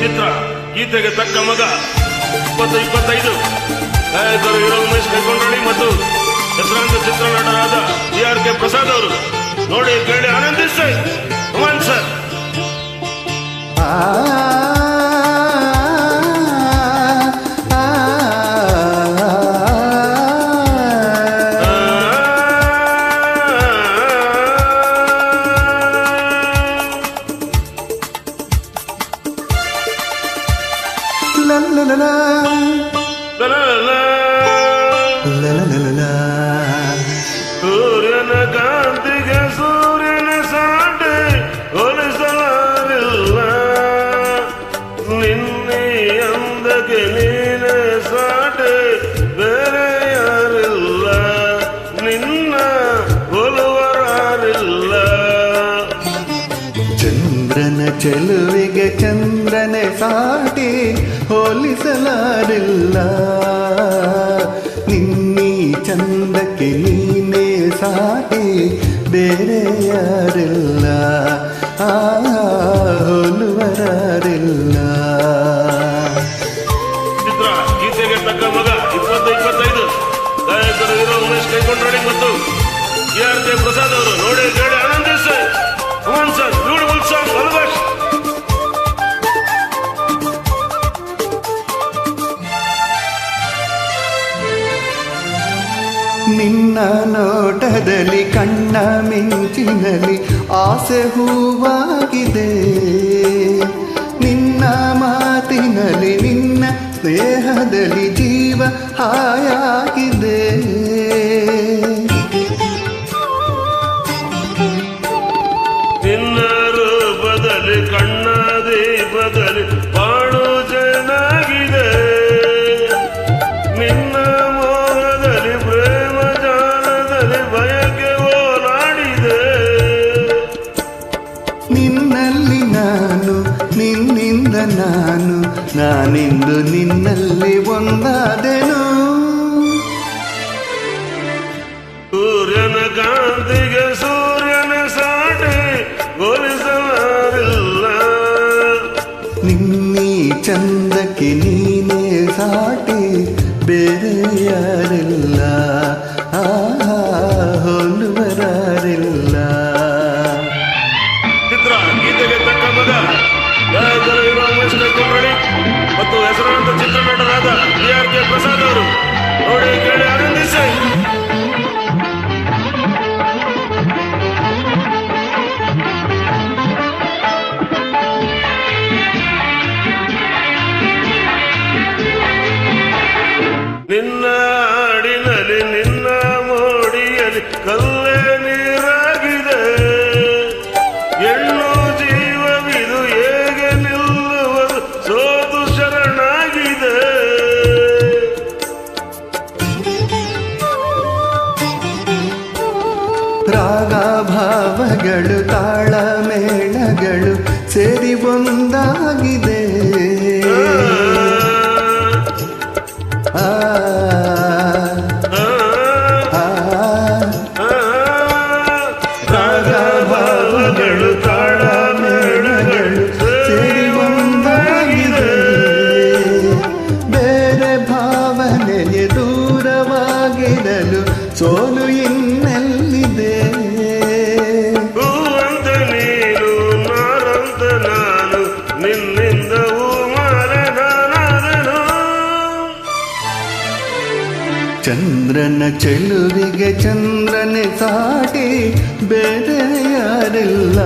ಚಿತ್ರ, ಗೀತೆಗೆ ತಕ್ಕ ಮಗ ಇಪ್ಪತ್ತು ಇಪ್ಪತ್ತೈದು. ಗಾಯಕರು ಹೀರೋ ಉಮೇಶ್ ಕೈಕೊಂಡಳ್ಳಿ ಮತ್ತು ಹೆಸರಾಂತ ಚಿತ್ರನಟರಾದ ಬಿ ಆರ್ ಕೆ ಪ್ರಸಾದ್ ಅವರು. ನೋಡಿ, ಕೇಳಿ, ಆನಂದಿಸಿ. ಕಮಾನ್ ಸರ್ ಸೂರ್ಯನ ಚೆಲುವಿಗೆ ಚಂದ್ರನೆ ಸಾಟಿ ಹೋಲಿಸಲಾರಿಲ್ಲ. ನಿನ್ನೀ ಚಂದಕ್ಕೆ ನೀನೇ ಸಾಟಿ ಬೇರೆ ಯಾರಿಲ್ಲ ಆ ಹೋಲುವರಾರಿಲ್ಲ. ಗೀತೆಗೆ ಪ್ರಸಾದ್ ನಿನ್ನ ನೋಟದಲ್ಲಿ ಕಣ್ಣ ಮಿಂಚಿನಲ್ಲಿ ಆಸೆ ಹೂವಾಗಿದೆ. ನಿನ್ನ ಮಾತಿನಲ್ಲಿ ನಿನ್ನ ದೇಹದಲ್ಲಿ ಜೀವ ಹಾಯಾಗಿದೆ. ನಾನು ನಾನಿಂದು ನಿನ್ನಲ್ಲಿ ಒಂದಾದೆನು. ಸೂರ್ಯನ ಕಾಂತಿಗೆ ಸೂರ್ಯನ ಸಾಟೆ ಹೋಲಿಸಲಾರಿಲ್ಲ ನಿನ್ನೀ ಚಂದಕ್ಕೆ ನೀನೇ ಸಾಟಿ ಬೇರೆ ಯಾರಿಲ್ಲ. ಆ ಹೋಲುವರಾರಿಲ್ಲ. ಮೋಡಿಯಲ್ಲಿ ಕಲ್ಲೇ ನೀರಾಗಿದೆ. ಹೆಣ್ಣು ಜೀವವಿದು ಹೇಗೆ ನಿಲ್ಲುವುದು? ಸೋತು ಶರಣಾಗಿದೆ. ರಾಗ ಭಾವಗಳು ತಾಳ ಮೇಳಗಳು ಸೇರಿ ಒಂದಾಗಿದೆ. ಸೋಲು ಇನ್ನೆಲ್ಲಿದೆ? ಹೂವಂತ ನೀನು ನಾನು ನಿನ್ನಿಂದ ಚಂದ್ರನ ಚೆಲುವಿಗೆ ಚಂದ್ರನೇ ಸಾಟಿ ಬೇರೆ ಯಾರಿಲ್ಲ.